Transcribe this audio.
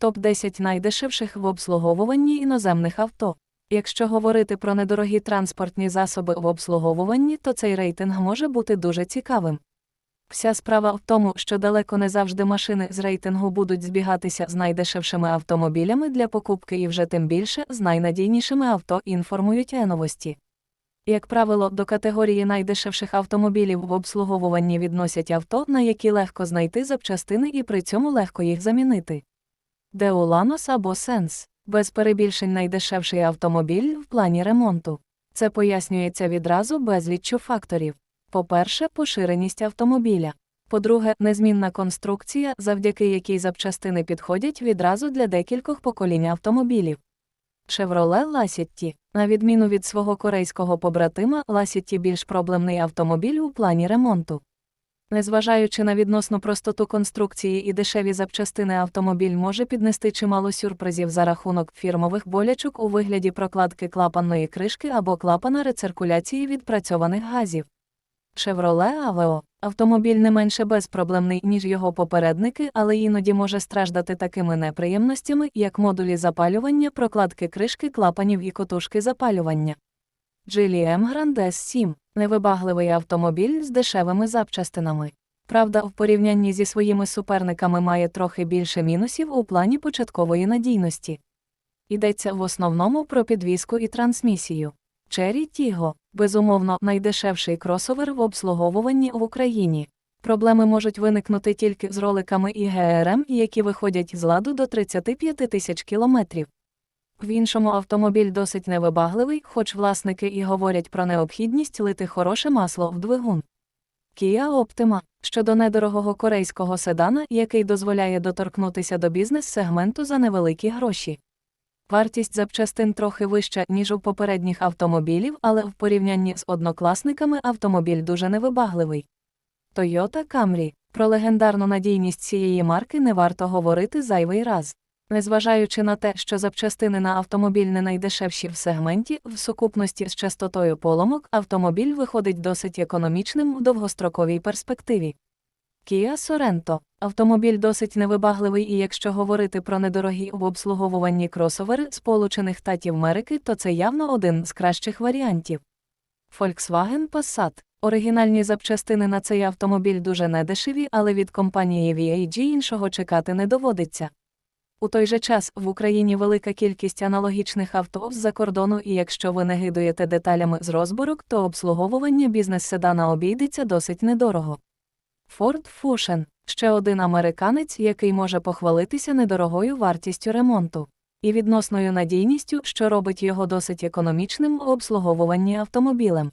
Топ-10 найдешевших в обслуговуванні іноземних авто. Якщо говорити про недорогі транспортні засоби в обслуговуванні, то цей рейтинг може бути дуже цікавим. Вся справа в тому, що далеко не завжди машини з рейтингу будуть збігатися з найдешевшими автомобілями для покупки і вже тим більше з найнадійнішими авто інформують е-новості. Як правило, до категорії найдешевших автомобілів в обслуговуванні відносять авто, на які легко знайти запчастини і при цьому легко їх замінити. Деуланос або Сенс без перебільшень найдешевший автомобіль в плані ремонту. Це пояснюється відразу безліччю факторів. По-перше, поширеність автомобіля. По-друге, незмінна конструкція, завдяки якій запчастини підходять відразу для декількох поколінь автомобілів. Chevrolet Lacetti. На відміну від свого корейського побратима, Lacetti більш проблемний автомобіль у плані ремонту. Незважаючи на відносну простоту конструкції і дешеві запчастини, автомобіль може піднести чимало сюрпризів за рахунок фірмових болячок у вигляді прокладки клапанної кришки або клапана рециркуляції відпрацьованих газів. Chevrolet Aveo – автомобіль не менше безпроблемний, ніж його попередники, але іноді може страждати такими неприємностями, як модулі запалювання, прокладки кришки клапанів і котушки запалювання. Geely M Grand S7 – невибагливий автомобіль з дешевими запчастинами. Правда, в порівнянні зі своїми суперниками має трохи більше мінусів у плані початкової надійності. Йдеться в основному про підвіску і трансмісію. Cherry Tiggo – безумовно, найдешевший кросовер в обслуговуванні в Україні. Проблеми можуть виникнути тільки з роликами і ГРМ, які виходять з ладу до 35 тисяч кілометрів. В іншому автомобіль досить невибагливий, хоч власники і говорять про необхідність лити хороше масло в двигун. Kia Optima щодо недорогого корейського седана, який дозволяє доторкнутися до бізнес-сегменту за невеликі гроші. Вартість запчастин трохи вища, ніж у попередніх автомобілів, але в порівнянні з однокласниками автомобіль дуже невибагливий. Toyota Camry. Про легендарну надійність цієї марки не варто говорити зайвий раз. Незважаючи на те, що запчастини на автомобіль не найдешевші в сегменті, в сукупності з частотою поломок, автомобіль виходить досить економічним в довгостроковій перспективі. Kia Sorento – автомобіль досить невибагливий і якщо говорити про недорогі в обслуговуванні кросовери Сполучених Штатів Америки, то це явно один з кращих варіантів. Volkswagen Passat – оригінальні запчастини на цей автомобіль дуже недешеві, але від компанії VAG іншого чекати не доводиться. У той же час в Україні велика кількість аналогічних авто з-за кордону, і якщо ви не гидуєте деталями з розборок, то обслуговування бізнес-седана обійдеться досить недорого. Ford Fusion – ще один американець, який може похвалитися недорогою вартістю ремонту і відносною надійністю, що робить його досить економічним у обслуговуванні автомобілем.